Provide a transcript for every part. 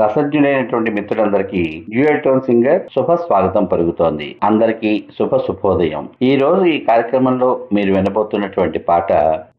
రసజ్ఞులైనటువంటి మిత్రులందరికీ dual tone singer శుభ స్వాగతం పలుకుతోంది. అందరికీ శుభ శుభోదయం. ఈ రోజు ఈ కార్యక్రమంలో మీరు వినబోతున్నటువంటి పాట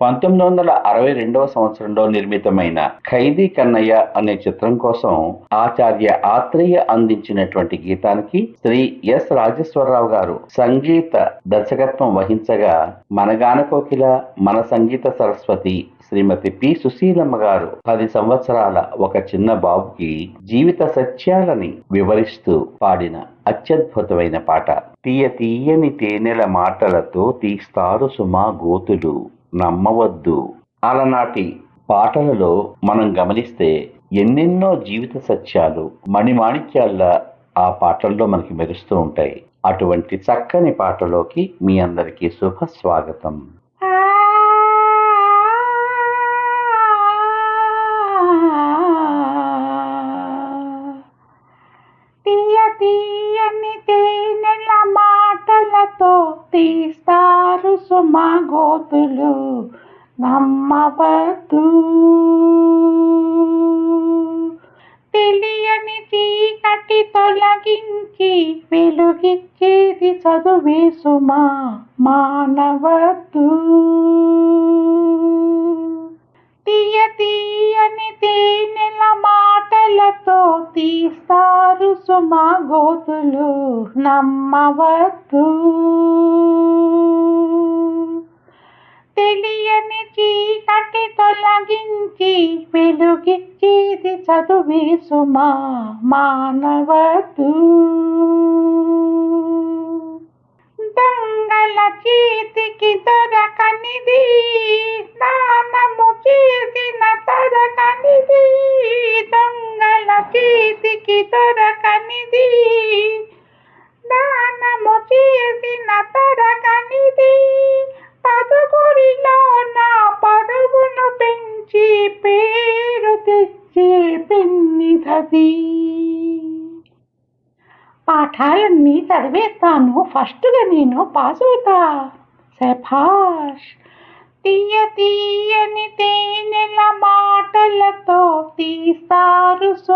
పంతొమ్మిది వందల అరవై రెండవ సంవత్సరంలో నిర్మితమైన ఖైదీ కన్నయ్య అనే చిత్రం కోసం ఆచార్య ఆత్రేయ అందించినటువంటి గీతానికి శ్రీ ఎస్ రాజేశ్వరరావు గారు సంగీత దర్శకత్వం వహించగా మన గానకోకిల మన సంగీత సరస్వతి శ్రీమతి పి. సుశీలమ్మ గారు పది సంవత్సరాల ఒక చిన్న బాబుకి జీవిత సత్యాలని వివరిస్తూ పాడిన అత్యద్భుతమైన పాట. తీయ తీయని తేనెల మాటలతో తీస్తారు సుమా గోతులు నమ్మవద్దు. అలనాటి పాటలలో మనం గమనిస్తే ఎన్నెన్నో జీవిత సత్యాలు మణిమాణిక్యాల్లా ఆ పాటల్లో మనకి మెరుస్తూ ఉంటాయి. అటువంటి చక్కని పాటలోకి మీ అందరికీ శుభ స్వాగతం. తీస్తారు సుమ గోతులు నమ్మవద్దు. తెలియని చీకటి తొలగించి వెలుగిచ్చేది చదువే సుమా మానవద్దు. తీయ తీయని తేనెల మాటలతో తీస్తా తీస్తారు మా గోతులు నమ్మవద్దు. తెలియని చీకటి తొలగించి వెలుగిచ్చేది చదువే సుమా మానవద్దు. దొంగల చేతికి దొరకనిది స్నానము చేసిన తొరకనిది. దొంగల చేతికి దొరకనిది స్నానము చేసిన తరకనిది పదుగురిలో నా పరుగును పెంచి పేరు తెచ్చే పెన్నిధది పాఠాలన్నీ చదివేస్తాను ఫస్ట్గా నేను పాస్ అవుతా శభాష్ తీయ తీయని తేనెల మాటలతో తీస్తారు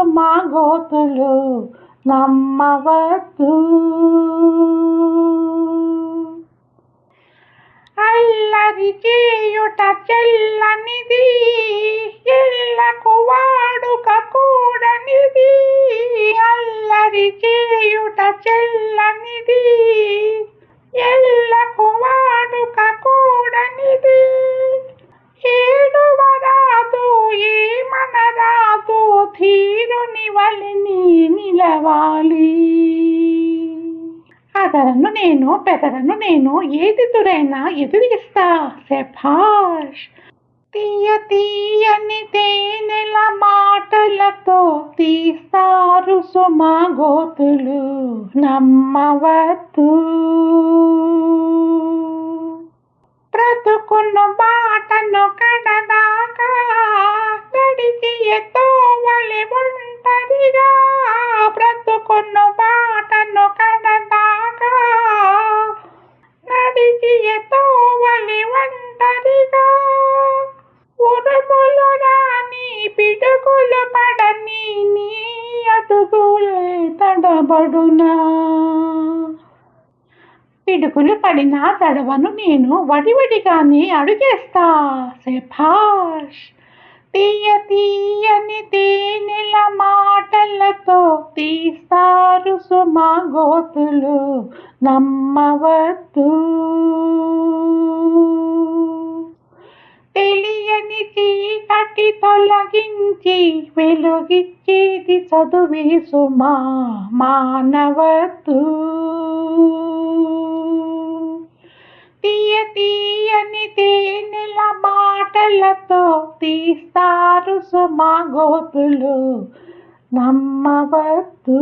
మా గోతులు నమ్మవద్దు. అల్లరి చేయుట చెల్లనిది ఎల్లకు వాడుక కూడనిది. అల్లరి చేయుట చెల్లనిది ఎల్లకు ధీరుని వలిని నిలవాలి. అదరను నేను పెదరను నేను ఏది తురైనా ఎదురిస్తా శభాష్. తీయ తీయని తేనెల మాటలతో తీస్తారు సుమా గోతులు నమ్మవద్దు. బ్రతుకున్న బాటను కడద పిడుగులే తడబడునా? పిడుగులు పడిన తడవను నేను వడివడిగానే అడుగేస్తా శభాష్. తీయ తీయని తేనెల మాటలతో తీస్తారు సుమా గోతులు నమ్మవద్దు. చీకటి తొలగించి వెలుగిచ్చేది చదువే సుమా మానవద్దు తీయ తీయని తేనెల మాటలతో తీస్తారు సుమా గోతులు నమ్మవద్దు.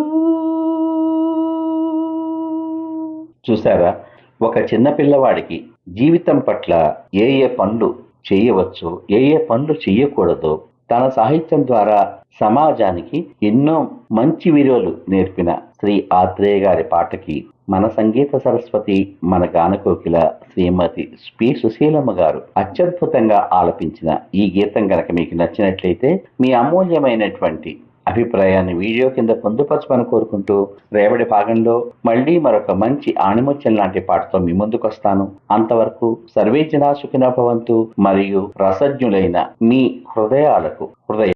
చూసారా? ఒక చిన్న పిల్లవాడికి జీవితం పట్ల ఏ ఏ పనులు చేయవచ్చు. ఏ ఏ పనులు చేయకూడదు. తన సాహిత్యం ద్వారా సమాజానికి ఎన్నో మంచి విలువలు నేర్పిన శ్రీ ఆత్రేయ గారి పాటకి మన సంగీత సరస్వతి మన గానకోకిల శ్రీమతి పి సుశీలమ్మ గారు అత్యద్భుతంగా ఆలపించిన ఈ గీతం గనక మీకు నచ్చినట్లయితే మీ అమూల్యమైనటువంటి అభిప్రాయాన్ని వీడియో కింద పొందుపరచమని కోరుకుంటూ రేపటి భాగంలో మళ్ళీ మరొక మంచి ఆణిముత్యం లాంటి పాటతో మీ ముందుకు వస్తాను అంతవరకు సర్వే జనా సుఖిన భవంతు మరియు రసజ్ఞులైన మీ హృదయాలకు హృదయ